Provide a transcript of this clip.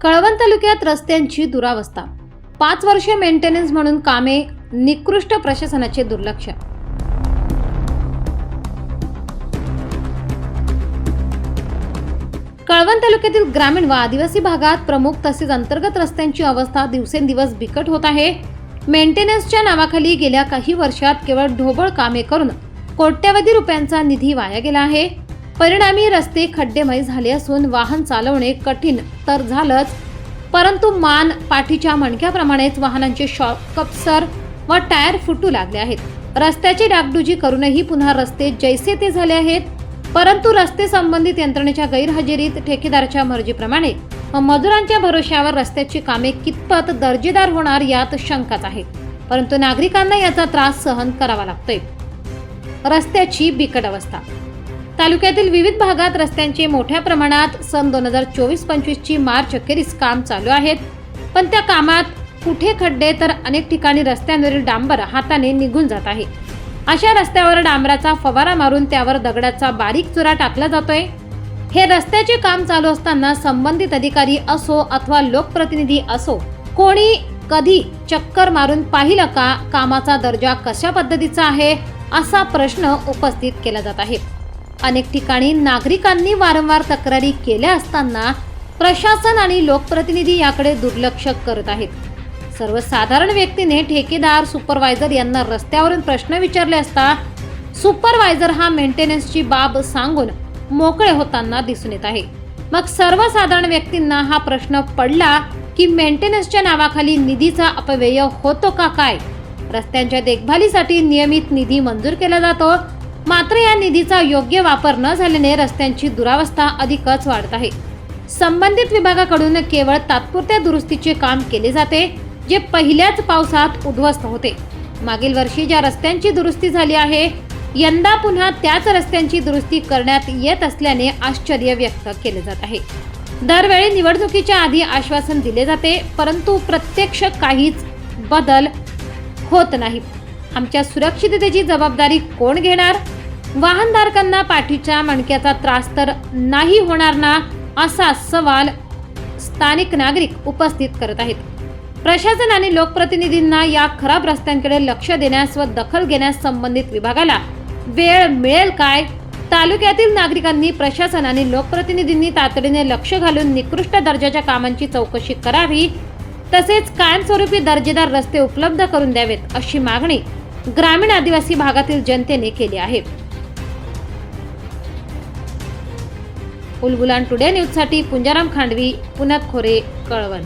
कळवण तालुक्यात रस्त्यांची दुरावस्था. पाच वर्षे मेंटेनन्स म्हणून कामे निकृष्ट प्रशासनाचे दुर्लक्ष. कळवण तालुक्यातील ग्रामीण व आदिवासी भागात प्रमुख तसेच अंतर्गत रस्त्यांची अवस्था दिवसेंदिवस बिकट होत आहे. मेंटेनन्सच्या नावाखाली गेल्या काही वर्षात केवळ ढोबळ कामे करून कोट्यवधी रुपयांचा निधी वाया गेला आहे. परिणामी रस्ते खड्डेमय झाले असून वाहन चालवणे कठीण तर झालंच. परंतु मान पाठीच्या मणक्याप्रमाणेच वाहनांचे शॉक कप्सर व टायर फुटू लागले आहेत. रस्त्याची डागडुजी करूनही पुन्हा रस्ते जैसे ते झाले आहेत. परंतु रस्ते संबंधित यंत्रणेच्या गैरहजेरीत ठेकेदाराच्या मर्जीप्रमाणे व मजुरांच्या भरोश्यावर रस्त्याची कामे कितपत दर्जेदार होणार यात शंकाच आहे. परंतु नागरिकांना याचा त्रास सहन करावा लागतोय. रस्त्याची बिकट अवस्था. तालुक्यातील विविध भागात रस्त्यांचे मोठ्या प्रमाणात सन दोन हजार चोवीस पंचवीसची मार्च अखेरीस काम चालू आहेत. पण त्या कामात कुठे खड्डे तर अनेक ठिकाणी रस्त्यांवरील डांबर हाताने निघून जात आहे. अशा रस्त्यावर डांबराचा फवारा मारून त्यावर दगडाचा बारीक चुरा टाकला जातोय. हे रस्त्याचे काम चालू असताना संबंधित अधिकारी असो अथवा लोकप्रतिनिधी असो कोणी कधी चक्कर मारून पाहिलं का कामाचा दर्जा कशा पद्धतीचा आहे असा प्रश्न उपस्थित केला जात आहे. अनेक ठिकाणी नागरिकांनी वारंवार तक्रारी केल्या असताना प्रशासन आणि लोकप्रतिनिधी याकडे दुर्लक्ष करत आहेत. सर्वसाधारण व्यक्तीने ठेकेदार सुपरवायझर यांना रस्त्यावरून प्रश्न विचारले असता सुपरवायझर हा मेंटेनन्सची बाब सांगून मोकळे होताना दिसून येत आहे. मग सर्वसाधारण व्यक्तींना हा प्रश्न पडला की मेंटेनन्सच्या नावाखाली निधीचा अपव्यय होतो का काय? रस्त्यांच्या देखभालीसाठी नियमित निधी मंजूर केला जातो मात्र या निधीचा योग्य वापर न झाल्याने रस्त्यांची दुरावस्था अधिकच वाढत आहे. संबंधित विभागाकडून केवळ तात्पुरत्या दुरुस्तीचे काम केले जाते जे पहिल्याच पावसात उद्ध्वस्त होते. मागील वर्षी ज्या रस्त्यांची दुरुस्ती झाली आहे यंदा पुन्हा त्याच रस्त्यांची दुरुस्ती करण्यात येत असल्याने आश्चर्य व्यक्त केले जात आहे. दरवेळी निवडणुकीच्या आधी आश्वासन दिले जाते परंतु प्रत्यक्ष काहीच बदल होत नाही. आमच्या सुरक्षिततेची जबाबदारी कोण घेणार? वाहनधारकांना पाठीच्या मणक्याचा त्रास तर नाही होणार ना असा सवाल स्थानिक नागरिक उपस्थित करत आहेत. प्रशासन आणि लोकप्रतिनिधींना या खराब रस्त्यांकडे लक्ष देण्यास व दखल घेण्यास संबंधित विभागाला वेळ मिळेल काय? तालुक्यातील नागरिकांनी प्रशासन आणि लोकप्रतिनिधींनी तातडीने लक्ष घालून निकृष्ट दर्जाच्या कामांची चौकशी करावी तसेच कायमस्वरूपी दर्जेदार रस्ते उपलब्ध करून द्यावेत अशी मागणी ग्रामीण आदिवासी भागातील जनतेने केली आहे. उलगुलान टुडे न्यूजसाठी पुंजाराम खांडवी पुण्यात खोरे कळवण.